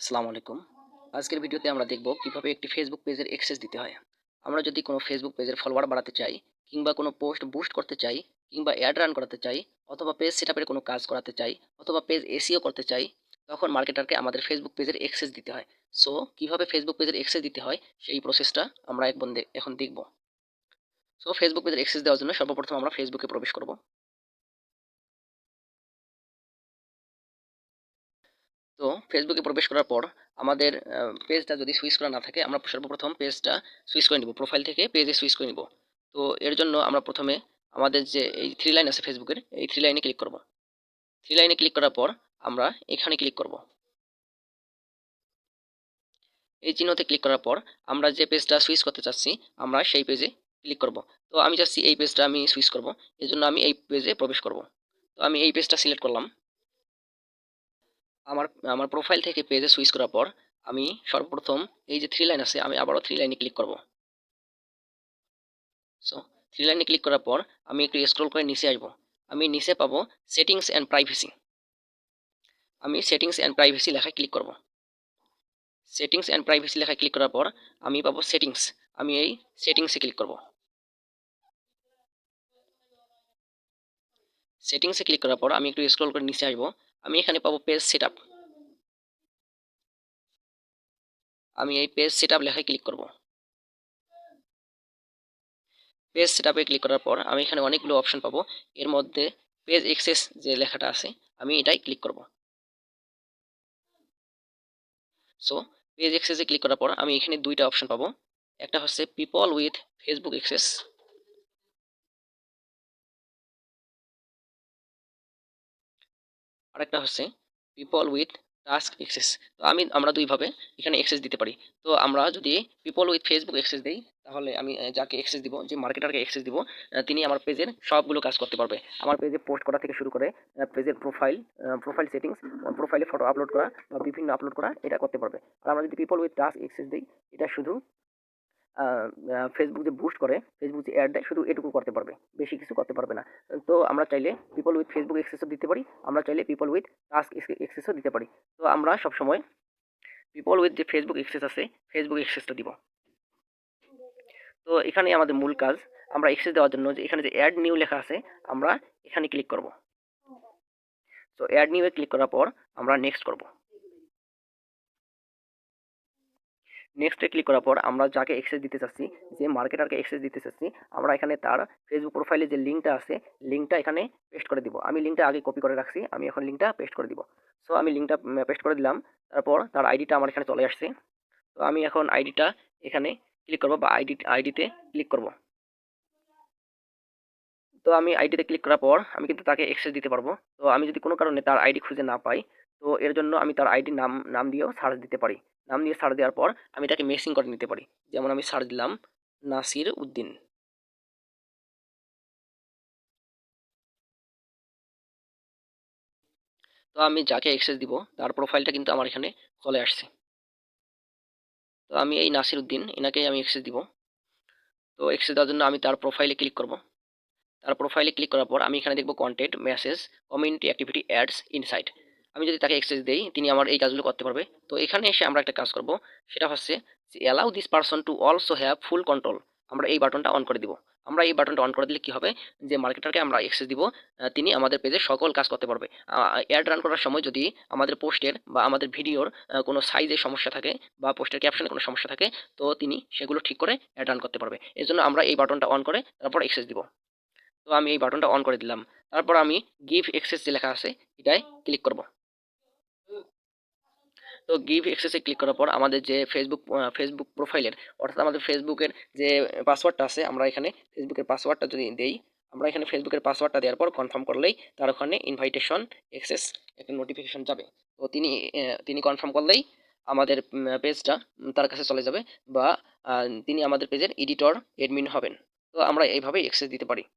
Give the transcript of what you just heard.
আসসালামু আলাইকুম। আজকের ভিডিওতে আমরা দেখব কীভাবে একটি ফেসবুক পেজের অ্যাক্সেস দিতে হয়। আমরা যদি কোনো ফেসবুক পেজের ফলোয়ার বাড়াতে চাই, কিংবা কোনো পোস্ট বুস্ট করতে চাই, কিংবা অ্যাড রান করাতে চাই, অথবা পেজ সেটআপের কোনো কাজ করাতে চাই, অথবা পেজ এসিও করতে চাই, তখন মার্কেটারকে আমাদের ফেসবুক পেজের অ্যাক্সেস দিতে হয়। সো কীভাবে ফেসবুক পেজের অ্যাক্সেস দিতে হয়, সেই প্রসেসটা আমরা এখন দেখব। সো ফেসবুক পেজের অ্যাক্সেস দেওয়ার জন্য সর্বপ্রথম আমরা ফেসবুকে প্রবেশ করব। তো ফেসবুকে প্রবেশ করার পর আমাদের পেজটা যদি সুইচ করা না থাকে, আমরা সর্বপ্রথম পেজটা সুইচ করে নিব প্রোফাইল থেকে পেজে সুইচ করে নিব। তো এর জন্য আমরা প্রথমে আমাদের যে এই থ্রি লাইন আছে ফেসবুকের এই থ্রি লাইনে ক্লিক করব। থ্রি লাইনে ক্লিক করার পর আমরা এখানে ক্লিক করব। এই চিহ্নতে ক্লিক করার পর আমরা যে পেজটা সুইচ করতে চাচ্ছি, আমরা সেই পেজে ক্লিক করব। তো আমি চাচ্ছি এই পেজটা আমি সুইচ করব এই জন্য আমি এই পেজে প্রবেশ করব। তো আমি এই পেজটা সিলেক্ট করলাম। আমার আমার প্রোফাইল থেকে পেজে সুইচ করার পর আমি সর্বপ্রথম এই যে থ্রি লাইন আছে, আমি আবারও থ্রি লাইনে ক্লিক করব। সো থ্রি লাইনে ক্লিক করার পর আমি একটু স্ক্রল করে নিচে আসব। আমি নিচে পাবো সেটিংস অ্যান্ড প্রাইভেসি আমি সেটিংস অ্যান্ড প্রাইভেসি লেখায় ক্লিক করব। সেটিংস অ্যান্ড প্রাইভেসি লেখায় ক্লিক করার পর আমি পাবো সেটিংস আমি এই সেটিংসে ক্লিক করব। সেটিংসে ক্লিক করার পর আমি একটু স্ক্রল করে নিচে আসব। আমি এখানে পাবো পেজ সেট আমি এই পেজ সেট লেখায় ক্লিক করব। পেজ সেট ক্লিক করার পর আমি এখানে অনেকগুলো অপশন পাবো। এর মধ্যে পেজ এক্সেস যে লেখাটা আছে, আমি এটাই ক্লিক করব। সো পেজ এক্সেসে ক্লিক করার পর আমি এখানে দুইটা অপশন পাবো। একটা হচ্ছে পিপল উইথ ফেসবুক এক্সেস আরেকটা হচ্ছে পিপল উইথ টাস্ক এক্সেস তো আমি, আমরা দুইভাবে এখানে এক্সেস দিতে পারি। তো আমরা যদি পিপল উইথ ফেসবুক এক্সেস দিই, তাহলে আমি যাকে এক্সেস দিব, যে মার্কেটারকে এক্সেস দিব তিনি আমার পেজের সবগুলো কাজ করতে পারবে। আমার পেজে পোস্ট করা থেকে শুরু করে পেজের প্রোফাইল প্রোফাইল সেটিংস প্রোফাইলে ফটো আপলোড করা বা বিভিন্ন আপলোড করা, এটা করতে পারবে। আর আমরা যদি পিপল উইথ টাস্ক এক্সেস দিই, এটা শুধু ফেসবুক যে বুস্ট করে ফেসবুক যে অ্যাড দেয় শুধু এটুকু করতে পারবে, বেশি কিছু করতে পারবে না। তো আমরা চাইলে পিপল উইথ ফেসবুক এক্সেসও দিতে পারি, আমরা চাইলে পিপল উইথ টাস্ক এক্সেসও দিতে পারি। তো আমরা সবসময় পিপল উইথ যে ফেসবুক এক্সেস আছে ফেসবুক এক্সেসটা দিব। তো এখানে আমাদের মূল কাজ, আমরা এক্সেস দেওয়ার জন্য যে এখানে যে অ্যাড নিউ লেখা আছে, আমরা এখানে ক্লিক করব। তো অ্যাড নিউয়ে ক্লিক করার পর আমরা নেক্সট করব। নেক্সটে ক্লিক করার পর আমরা যাকে এক্সেস দিতে চাচ্ছি, যে মার্কেটারকে এক্সেস দিতে চাচ্ছি, আমরা এখানে তার ফেসবুক প্রোফাইলে যে লিঙ্কটা আছে লিঙ্কটা এখানে পেস্ট করে দিব। আমি লিঙ্কটা আগে কপি করে রাখছি, আমি এখন লিঙ্কটা পেস্ট করে দিব। সো আমি লিঙ্কটা পেস্ট করে দিলাম, তারপর তার আইডিটা আমার এখানে চলে আসছে। তো আমি এখন আইডিটা এখানে ক্লিক করব বা আইডি আইডিতে ক্লিক করব। তো আমি আইডিতে ক্লিক করার পর আমি কিন্তু তাকে এক্সেস দিতে পারব। তো আমি যদি কোনো কারণে তার আইডি খুঁজে না পাই, তো এর জন্য আমি তার আইডি নাম নাম দিয়েও সার্চ দিতে পারি। নাম দিয়ে সার্চ দেওয়ার পর আমি তাকে মেসিং করে নিতে পারি। যেমন আমি সার্চ দিলাম নাসির উদ্দিন। তো আমি যাকে অ্যাক্সেস দিব, তার প্রোফাইলটা কিন্তু আমার এখানে চলে আসছে। তো আমি এই নাসির উদ্দিন এনাকেই আমি অ্যাক্সেস দিব। তো অ্যাক্সেস দেওয়ার জন্য আমি তার প্রোফাইলে ক্লিক করব। তার প্রোফাইলে ক্লিক করার পর আমি এখানে দেখব content message community activity ads insight আমি যদি তাকে এক্সেস দিই, তিনি আমার এই কাজগুলো করতে পারবে। তো এখানে এসে আমরা একটা কাজ করব। সেটা হচ্ছে allow this person to also have full control আমরা এই বাটনটা অন করে দিব। আমরা এই বাটনটা অন করে দিলে কি হবে? যে মার্কেটারকে আমরা এক্সেস দিব তিনি আমাদের পেজে সকল কাজ করতে পারবে। অ্যাড রান করার সময় যদি আমাদের পোস্টের বা আমাদের ভিডিওর কোনো সাইজে সমস্যা থাকে বা পোস্টের ক্যাপশনে কোনো সমস্যা থাকে, তো তিনি সেগুলো ঠিক করে অ্যাড রান করতে পারবে। এই জন্য আমরা এই বাটনটা অন করে তারপর এক্সেস দিব। তো আমি এই বাটনটা অন করে দিলাম। তারপর আমি গিভ এক্সেস যে লেখা আছে এটাই ক্লিক করব। তো গিভ এক্সেসে ক্লিক করার পর আমাদের যে ফেসবুক ফেসবুক প্রোফাইলের অর্থাৎ আমাদের ফেসবুকের যে পাসওয়ার্ডটা আছে, আমরা এখানে ফেসবুকের পাসওয়ার্ডটা যদি দেই, আমরা এখানে ফেসবুকের পাসওয়ার্ডটা দেওয়ার পর কনফার্ম করলেই তার ওখানে ইনভাইটেশন এক্সেস একটা নোটিফিকেশন যাবে। তো তিনি তিনি কনফার্ম করলেই আমাদের পেজটা তার কাছে চলে যাবে বা তিনি আমাদের পেজের এডিটর এডমিন হবেন। তো আমরা এইভাবেই এক্সেস দিতে পারি।